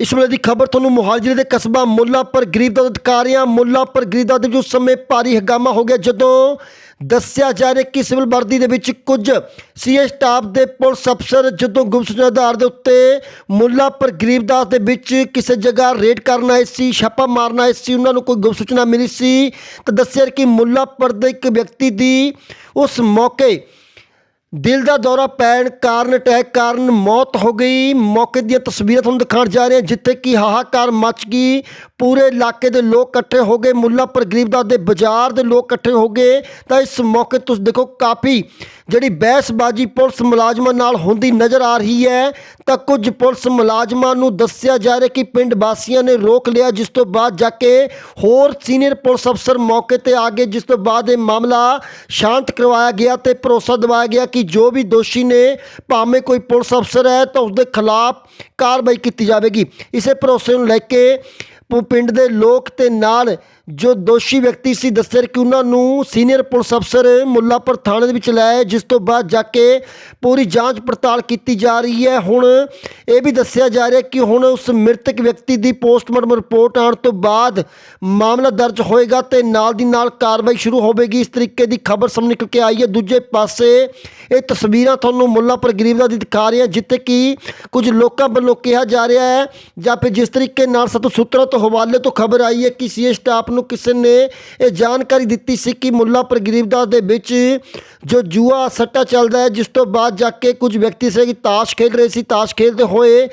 ਇਸ ਵੇਲੇ ਦੀ ਖਬਰ ਤੁਹਾਨੂੰ ਮੋਹਾਲੀ ਜ਼ਿਲ੍ਹੇ ਦੇ ਕਸਬਾ ਮੁੱਲਾਪੁਰ ਗਰੀਬਦਾਦ ਅਧਿਕਾਰੀਆਂ ਮੁੱਲਾਪੁਰ ਗਰੀਬਦਾਦ ਦੇ ਵਿੱਚ ਉਸ ਸਮੇਂ ਭਾਰੀ ਹੰਗਾਮਾ ਹੋ ਗਿਆ ਜਦੋਂ ਦੱਸਿਆ ਜਾ ਰਿਹਾ ਕਿ ਸਿਵਲ ਵਰਦੀ ਦੇ ਵਿੱਚ ਕੁਝ ਸੀਏ ਸਟਾਫ ਦੇ ਪੁਲਿਸ ਅਫਸਰ ਜਦੋਂ ਗੁਪਤ ਆਧਾਰ ਦੇ ਉੱਤੇ ਮੁੱਲਾਪੁਰ ਗਰੀਬਦਾਸ ਦੇ ਵਿੱਚ ਕਿਸੇ ਜਗ੍ਹਾ ਰੇਡ ਕਰਨ ਆਏ ਸੀ, ਛਾਪਾ ਮਾਰਨ ਆਏ ਸੀ, ਉਹਨਾਂ ਨੂੰ ਕੋਈ ਗੁਪਤ ਸੂਚਨਾ ਮਿਲੀ ਸੀ ਤਾਂ ਦੱਸਿਆ ਕਿ ਮੁੱਲਾਪੁਰ ਦੇ ਇੱਕ ਵਿਅਕਤੀ ਦੀ ਉਸ ਮੌਕੇ ਦਿਲ ਦਾ ਦੌਰਾ ਪੈਣ ਕਾਰਨ, ਅਟੈਕ ਕਾਰਨ ਮੌਤ ਹੋ ਗਈ। ਮੌਕੇ ਦੀਆਂ ਤਸਵੀਰਾਂ ਤੁਹਾਨੂੰ ਦਿਖਾਉਣ ਜਾ ਰਹੇ ਹਾਂ, ਜਿੱਥੇ ਕਿ ਹਾਹਾਕਾਰ ਮਚ ਗਈ। ਪੂਰੇ ਇਲਾਕੇ ਦੇ ਲੋਕ ਇਕੱਠੇ ਹੋ ਗਏ। ਮੁੱਲਾਪੁਰ ਗਰੀਬਦਾਸ ਦੇ ਬਾਜ਼ਾਰ ਦੇ ਲੋਕ ਇਕੱਠੇ ਹੋ ਗਏ। ਤਾਂ ਇਸ ਮੌਕੇ ਤੁਸੀਂ ਦੇਖੋ ਕਾਫੀ ਜਿਹੜੀ ਬਹਿਸਬਾਜ਼ੀ ਪੁਲਿਸ ਮੁਲਾਜ਼ਮਾਂ ਨਾਲ ਹੁੰਦੀ ਨਜ਼ਰ ਆ ਰਹੀ ਹੈ, ਤਾਂ ਕੁਝ ਪੁਲਿਸ ਮੁਲਾਜ਼ਮਾਂ ਨੂੰ ਦੱਸਿਆ ਜਾ ਰਿਹਾ ਕਿ ਪਿੰਡ ਵਾਸੀਆਂ ਨੇ ਰੋਕ ਲਿਆ, ਜਿਸ ਤੋਂ ਬਾਅਦ ਜਾ ਕੇ ਹੋਰ ਸੀਨੀਅਰ ਪੁਲਿਸ ਅਫਸਰ ਮੌਕੇ ਤੇ ਆ ਗਏ, ਜਿਸ ਤੋਂ ਬਾਅਦ ਇਹ ਮਾਮਲਾ ਸ਼ਾਂਤ ਕਰਵਾਇਆ ਗਿਆ ਤੇ ਭਰੋਸਾ ਦਿਵਾਇਆ ਗਿਆ ਕਿ ਜੋ ਵੀ ਦੋਸ਼ੀ ਨੇ ਭਾਵੇਂ ਕੋਈ ਪੁਲਿਸ ਅਫਸਰ ਹੈ, ਤਾਂ ਉਸ ਦੇ ਖਿਲਾਫ ਕਾਰਵਾਈ ਕੀਤੀ ਜਾਵੇਗੀ। ਇਸੇ ਭਰੋਸੇ ਨੂੰ ਲੈ ਕੇ ਪਿੰਡ ਦੇ ਲੋਕ ਤੇ ਨਾਲ ਜੋ ਦੋਸ਼ੀ ਵਿਅਕਤੀ ਸੀ, ਦੱਸਿਆ ਕਿ ਉਹਨਾਂ ਨੂੰ ਸੀਨੀਅਰ ਪੁਲਿਸ ਅਫਸਰ ਮੁੱਲਾਪੁਰ ਥਾਣੇ ਦੇ ਵਿੱਚ ਲਾਇਆ ਜਿਸ ਤੋਂ ਬਾਅਦ ਜਾ ਕੇ ਪੂਰੀ ਜਾਂਚ ਪੜਤਾਲ ਕੀਤੀ ਜਾ ਰਹੀ ਹੈ। ਹੁਣ ਇਹ ਵੀ ਦੱਸਿਆ ਜਾ ਰਿਹਾ ਕਿ ਹੁਣ ਉਸ ਮ੍ਰਿਤਕ ਵਿਅਕਤੀ ਦੀ ਪੋਸਟਮਾਰਟਮ ਰਿਪੋਰਟ ਆਉਣ ਤੋਂ ਬਾਅਦ ਮਾਮਲਾ ਦਰਜ ਹੋਏਗਾ ਤੇ ਨਾਲ ਦੀ ਨਾਲ ਕਾਰਵਾਈ ਸ਼ੁਰੂ ਹੋਵੇਗੀ। ਇਸ ਤਰੀਕੇ ਦੀ ਖਬਰ ਸਾਹਮਣੇ ਨਿਕਲ ਕੇ ਆਈ ਹੈ। ਦੂਜੇ ਪਾਸੇ ਇਹ ਤਸਵੀਰਾਂ ਤੁਹਾਨੂੰ ਮੁੱਲਾਪੁਰ ਗਰੀਬ ਦਾ ਦੀ ਦਿਖਾ ਰਹੀਆਂ ਜਿੱਥੇ ਕਿ ਕੁਝ ਲੋਕਾਂ ਵੱਲੋਂ ਕਿਹਾ ਜਾ ਰਿਹਾ ਹੈ ਜਾਂ ਫਿਰ ਜਿਸ ਤਰੀਕੇ ਨਾਲ ਸਤਿ ਸੂਤਰਾਂ ਤੋਂ ਹਵਾਲੇ ਤੋਂ ਖਬਰ ਆਈ ਹੈ ਕਿ ਸੀਏ ਸਟਾਫ ਨੂੰ ਕਿਸੇ ਨੇ ਇਹ ਜਾਣਕਾਰੀ ਦਿੱਤੀ ਸੀ ਕਿ ਮੁੱਲਾਪੁਰ ਗਰੀਬਦਾਸ ਦੇ ਵਿੱਚ ਜੋ ਜੂਆ ਸੱਟਾ ਚੱਲਦਾ ਹੈ, ਜਿਸ ਤੋਂ ਬਾਅਦ ਜਾ ਕੇ ਕੁਝ ਵਿਅਕਤੀ ਸੀ ਕਿ ਤਾਸ਼ ਖੇਡ ਰਹੇ ਸੀ, ਤਾਸ਼ ਖੇਡਦੇ ਹੋਏ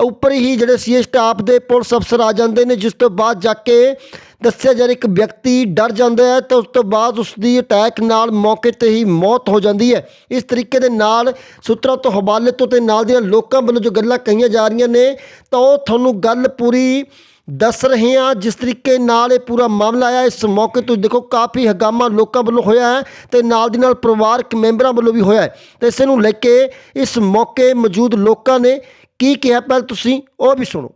ਉੱਪਰ ਹੀ ਜਿਹੜੇ ਸੀਏ ਸਟਾਫ ਦੇ ਪੁਲਿਸ ਅਫਸਰ ਆ ਜਾਂਦੇ ਨੇ, ਜਿਸ ਤੋਂ ਬਾਅਦ ਜਾ ਕੇ ਦੱਸਿਆ ਜਾ ਰਿਹਾ ਇੱਕ ਵਿਅਕਤੀ ਡਰ ਜਾਂਦਾ ਹੈ ਤਾਂ ਉਸ ਤੋਂ ਬਾਅਦ ਉਸ ਦੀ ਅਟੈਕ ਨਾਲ ਮੌਕੇ ਤੇ ਹੀ ਮੌਤ ਹੋ ਜਾਂਦੀ ਹੈ। ਇਸ ਤਰੀਕੇ ਦੇ ਨਾਲ ਸੂਤਰਾਂ ਤੋਂ ਹਵਾਲੇ ਤੋਂ ਤੇ ਨਾਲ ਦੀਆਂ ਲੋਕਾਂ ਵੱਲੋਂ ਜੋ ਗੱਲਾਂ ਕਹੀਆਂ ਜਾ ਰਹੀਆਂ ਨੇ, ਤਾਂ ਉਹ ਤੁਹਾਨੂੰ ਗੱਲ ਪੂਰੀ ਦੱਸ ਰਹੇ ਹਾਂ, ਜਿਸ ਤਰੀਕੇ ਨਾਲ ਇਹ ਪੂਰਾ ਮਾਮਲਾ ਆਇਆ, ਇਸ ਮੌਕੇ ਤੁਸੀਂ ਦੇਖੋ ਕਾਫੀ ਹੰਗਾਮਾ ਲੋਕਾਂ ਵੱਲੋਂ ਹੋਇਆ ਹੈ ਤੇ ਨਾਲ ਦੀ ਨਾਲ ਪਰਿਵਾਰਕ ਮੈਂਬਰਾਂ ਵੱਲੋਂ ਵੀ ਹੋਇਆ ਹੈ। ਤੇ ਇਸੇ ਨੂੰ ਲੈ ਕੇ ਇਸ ਮੌਕੇ ਮੌਜੂਦ ਲੋਕਾਂ ਨੇ ਕੀ ਕਿਹਾ? ਪਹਿਲ ਤੁਸੀਂ ਉਹ ਵੀ ਸੁਣੋ।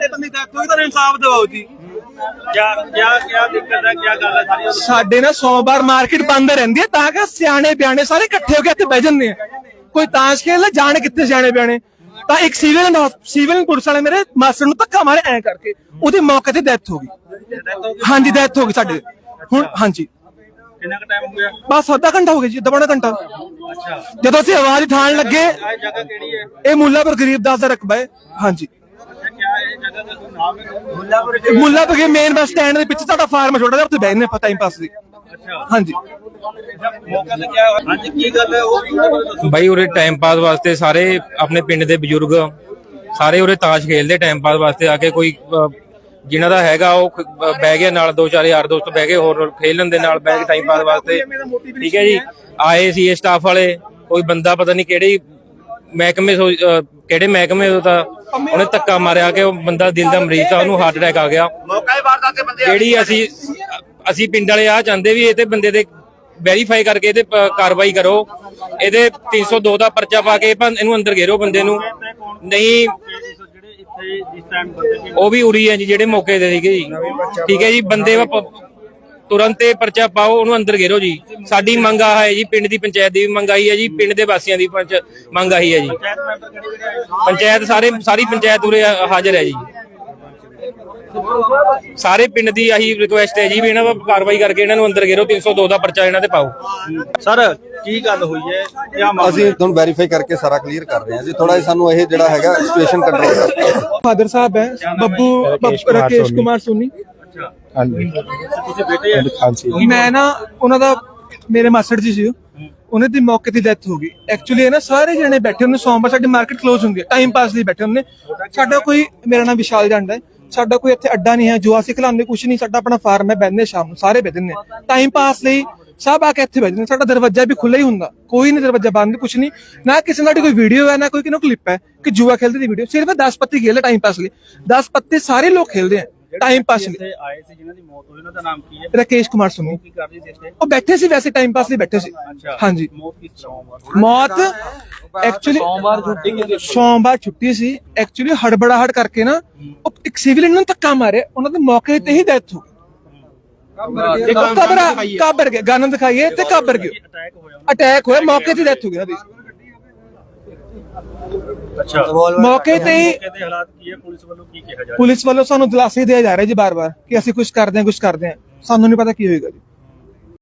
ਤੇ ਬੰਦੀ ਕੋਈ ਤਾਂ ਇਨਸਾਫ ਦਿਵਾਓ ਜੀ। ਸਾਡੇ ਨਾ ਸੋਮਵਾਰ ਮਾਰਕੀਟ ਬੰਦ ਰਹਿੰਦੀ ਹੈ ਤਾਂ ਕਿ ਸਿਆਣੇ ਬਿਆਣੇ ਸਾਰੇ ਇਕੱਠੇ ਹੋ ਕੇ ਇੱਥੇ ਬਹਿ ਜਾਂਦੇ ਆ। ਕੋਈ ਤਾਸ਼ ਖੇਡ ਲੈ ਜਾਣ ਕਿੱਥੇ ਸਿਆਣੇ ਬਿਆਣੇ? ਤਾਂ ਇੱਕ ਸਿਵਲ ਸਿਵਲ ਪੁਲਿਸ ਵਾਲੇ ਮੇਰੇ ਮਾਸਟਰ ਨੂੰ ਧੱਕਾ ਮਾਰੇ ਐ ਕਰਕੇ ਉਹਦੇ ਮੌਕੇ ਤੇ ਡੈਥ ਹੋ ਗਈ। ਹਾਂਜੀ ਡੈਥ ਹੋ ਗਈ ਸਾਡੇ ਹੁਣ ਹਾਂਜੀ। ਕਿੰਨਾ ਟਾਈਮ ਹੋ ਗਿਆ? ਬਸ ਅੱਧਾ ਘੰਟਾ ਹੋ ਗਿਆ ਜੀ ਅੱਧਾ ਘੰਟਾ। ਅੱਛਾ। ਜਦੋਂ ਅਸੀਂ ਆਵਾਜ਼ ਠਾਣ ਲੱਗੇ ਇਹ ਜਗ੍ਹਾ ਕਿਹੜੀ ਗਰੀਬ ਦਾਸ ਦਾ ਰਕਬਾ ਹੈ। ਹਾਂਜੀ। ਮੁੱਲਾ ਬਗੇ ਮੇਨ ਬੱਸ ਸਟੈਂਡ ਦੇ ਪਿੱਛੇ ਤੁਹਾਡਾ ਫਾਰਮ ਛੋਟਾ ਜਿਹਾ ਉੱਥੇ ਬੈਠਨੇ ਆਪਾਂ ਟਾਈਮ ਪਾਸ ਦੀ ਹਾਂਜੀ। ਮੌਕਾ ਲੱਗਿਆ। ਅੱਜ ਟਾਈਮ ਪਾਸ ਵਾਸਤੇ ਸਾਰੇ ਆਪਣੇ ਪਿੰਡ ਦੇ ਬਜ਼ੁਰਗ ਸਾਰੇ ਉਰੇ ਤਾਸ਼ ਖੇਲਦੇ ਟਾਈਮ ਪਾਸ ਵਾਸਤੇ ਆ ਕੇ ਕੋਈ ਜਿਨ੍ਹਾਂ ਦਾ ਹੈਗਾ ਉਹ ਬਹਿ ਗਿਆ ਨਾਲ ਦੋ ਚਾਰ ਯਾਰ ਦੋਸਤ ਬਹਿ ਗਏ ਹੋਰ ਖੇਲਣ ਦੇ ਨਾਲ ਬਹਿ ਟਾਈਮ ਪਾਸ ਵਾਸਤੇ। ਠੀਕ ਹੈ ਜੀ। ਆਏ ਸੀ ਸਟਾਫ ਵਾਲੇ ਕੋਈ ਬੰਦਾ ਪਤਾ ਨਹੀਂ ਕਿਹੜੇ ਮਹਿਕਮੇ ਕਿਹੜੇ ਮਹਿਕਮੇ ਉਹ ਤਾਂ ਉਹਨੇ ਧੱਕਾ ਮਾਰਿਆ ਕਿ ਉਹ ਬੰਦਾ ਦਿਲ ਦਾ ਮਰੀਜ਼ ਤਾਂ ਉਹਨੂੰ ਹਾਰਟ ਅਟੈਕ ਆ ਗਿਆ। ਮੌਕਾ ਹੀ ਵਾਰਦਾਤ ਦੇ ਬੰਦੇ ਜਿਹੜੀ ਅਸੀਂ ਅਸੀਂ ਪਿੰਡ ਵਾਲੇ ਆ ਚਾਹੁੰਦੇ ਵੀ ਇਹ ਤੇ ਬੰਦੇ ਦੇ ਵੈਰੀਫਾਈ ਕਰਕੇ ਇਹਦੇ ਪ- ਕਾਰਵਾਈ ਕਰੋ। ਇਹਦੇ 302 ਦਾ ਪਰਚਾ ਪਾ ਕੇ ਇਹਨੂੰ ਅੰਦਰ ਘੇਰੋ ਬੰਦੇ ਨੂੰ। ਨਹੀਂ ਉਹ ਵੀ ਉਰੀ ਹੈ ਜੀ ਜਿਹੜੇ ਮੌਕੇ ਦੇ ਸੀਗੇ ਜੀ। ਠੀਕ ਹੈ ਜੀ ਬੰਦੇ ਤੁਰੰਤ ਇਹ ਪਰਚਾ ਪਾਓ ਉਹਨੂੰ ਅੰਦਰ ਘੇਰੋ ਜੀ। ਸਾਡੀ ਮੰਗ ਆ ਹੈ ਜੀ ਪਿੰਡ ਦੀ ਪੰਚਾਇਤ ਦੀ ਮੰਗ ਆਈ ਹੈ ਜੀ ਪਿੰਡ ਦੇ ਵਾਸੀਆਂ ਦੀ ਪੰਚ ਮੰਗ ਆਈ ਹੈ ਜੀ। ਪੰਚਾਇਤ ਸਾਰੇ ਸਾਰੀ ਪੰਚਾਇਤ ਉਰੇ ਹਾਜ਼ਰ ਹੈ ਜੀ। ਸਾਰੇ ਪਿੰਡ ਦੀ ਆਹੀ ਰਿਕੁਐਸਟ ਹੈ ਜੀ ਵੀ ਇਹਨਾਂ 'ਤੇ ਕਾਰਵਾਈ ਕਰਕੇ ਇਹਨਾਂ ਨੂੰ ਅੰਦਰ ਘੇਰੋ 302 ਦਾ ਪਰਚਾ ਇਹਨਾਂ ਤੇ ਪਾਓ। ਸਰ ਕੀ ਗੱਲ ਹੋਈ ਹੈ? ਅਸੀਂ ਤੁਹਾਨੂੰ ਵੈਰੀਫਾਈ ਕਰਕੇ ਸਾਰਾ ਕਲੀਅਰ ਕਰ ਰਹੇ ਹਾਂ ਜੀ। ਥੋੜਾ ਸਾਨੂੰ ਇਹ ਜਿਹੜਾ ਹੈਗਾ ਸਿਚੁਏਸ਼ਨ ਕੰਟਰੋਲ ਫਾਦਰ ਸਾਹਿਬ ਹੈ ਬੱਬੂ ਰਾਕੇਸ਼ ਕੁਮਾਰ ਸੋਨੀ। ਤੁਸੀਂ ਹੈ ਮੈਂ ਨਾ ਉਹਨਾਂ ਦਾ ਮੇਰੇ ਮਾਸਟਰ ਜੀ ਸੀ ਉਹ। ਉਹਨਾਂ ਦੀ ਮੌਕੇ ਤੇ ਡੈਥ ਹੋ ਗਈ। ਐਕਚੁਅਲੀ ਇਹ ਨਾ ਸਾਰੇ ਜਣੇ ਬੈਠੇ ਹੁੰਦੇ ਸੋਮਵਾਰ ਸਾਡੀ ਮਾਰਕੀਟ ਕਲੋਜ਼ ਹੁੰਦੀ ਹੈ। ਟਾਈਮ ਪਾਸ ਲਈ ਬੈਠੇ ਹੁੰਦੇ। ਸਾਡਾ ਕੋਈ ਮੇਰਾ ਨਾਮ ਵਿਸ਼ਾਲ ਜੰਡ ਹੈ। ਸਾਡਾ ਕੋਈ ਇੱਥੇ ਅੱਡਾ ਨਹੀਂ ਹੈ ਜੋ ਅਸੀਂ ਖਿਲਾਉਂਦੇ ਕੁਝ ਨਹੀਂ। ਸਾਡਾ ਆਪਣਾ ਫਾਰਮ ਹੈ ਬੈਠਨੇ ਸ਼ਾਮ ਨੂੰ ਸਾਰੇ ਬੈਠੇ ਨੇ ਟਾਈਮ ਪਾਸ ਲਈ ਸਭ ਆ ਕੇ ਇੱਥੇ ਬੈਠਦੇ ਨੇ ਸਾਡਾ ਦਰਵਾਜ਼ਾ ਵੀ ਖੁੱਲਾ ਹੀ ਹੁੰਦਾ। ਕੋਈ ਨਹੀਂ ਦਰਵਾਜ਼ਾ ਬੰਦ ਕੁਝ ਨਹੀਂ। ਨਾ ਕਿਸੇ ਨਾਲ ਕੋਈ ਵੀਡੀਓ ਹੈ ਨਾ ਕੋਈ ਕਿਨੋ ਕਲਿੱਪ ਹੈ ਕਿ ਜੂਆ ਖੇਲਦੇ ਦੀ ਵੀਡੀਓ ਸਿਰਫ 10 ਪੱਤੀ ਖੇਲੇ ਟਾਈਮ ਪਾਸ ਲਈ। 10 ਪੱਤੇ ਸਾਰੇ ਲੋਕ ਖੇਲਦੇ ਆ। ਟਾਈਮ ਪਾਸ ਲਈ। ਇੱਥੇ ਆਏ ਸੀ ਜਿਨ੍ਹਾਂ ਦੀ ਮੌਤ ਹੋਈ ਉਹਨਾਂ ਦਾ ਨਾਮ ਕੀ ਹੈ? ਰਾਕੇਸ਼ ਕੁਮਾਰ ਸੋਨੀ ਕੀ ਕਰ ਰਹੀ ਸੀ ਇੱਥੇ? ਉਹ ਬੈਠੇ ਸੀ ਵੈਸੇ ਟਾਈਮ ਪਾਸ ਲਈ ਬੈਠੇ ਸੀ। ਹਾਂਜੀ। ਮੌਤ ਕਿਸ ਤਰ੍ਹਾਂ ਮੌਤ ਐਕਚੁਅਲੀ ਸੋਮਵਾਰ ਛੁੱਟੀ ਕਿਤੇ ਸੋਮਵਾਰ ਛੁੱਟੀ ਸੀ। ਐਕਚੁਅਲੀ ਹੜਬੜਾਹਟ ਕਰਕੇ ਨਾ ਉਹ ਇੱਕ ਸਿਵਲ ਨੂੰ ਧੱਕਾ ਮਾਰਿਆ। ਉਹਨਾਂ ਦੇ ਮੌਕੇ ਤੇ ਹੀ ਡੈਥ ਹੋ ਗਈ ਕਬਰਾ ਕਾਬਰ ਗਏ ਗਨ ਦਿਖਾਈਏ ਤੇ ਕਾਬਰ ਗਏ। ਅਟੈਕ ਹੋਇਆ ਮੌਕੇ ਤੇ ਡੈਥ ਹੋ ਗਈ ਨਾ ਅੱਛਾ। ਮੌਕੇ ਤੇ ਹੀ ਦੇ ਹਾਲਾਤ ਕੀ ਹੈ? ਪੁਲਿਸ ਵੱਲੋਂ ਕੀ ਕਿਹਾ ਜਾ ਪੁਲਿਸ ਵੱਲੋਂ ਸਾਨੂੰ ਦਿਲਾਸੇ ਦਿਆ ਜਾ ਰਿਹਾ ਜੀ ਬਾਰ-ਬਾਰ ਕਿ ਅਸੀਂ ਕੁਝ ਕਰਦੇ ਹਾਂ ਕੁਝ ਕਰਦੇ ਹਾਂ। ਸਾਨੂੰ ਨਹੀਂ ਪਤਾ ਕੀ ਹੋਏਗਾ ਜੀ।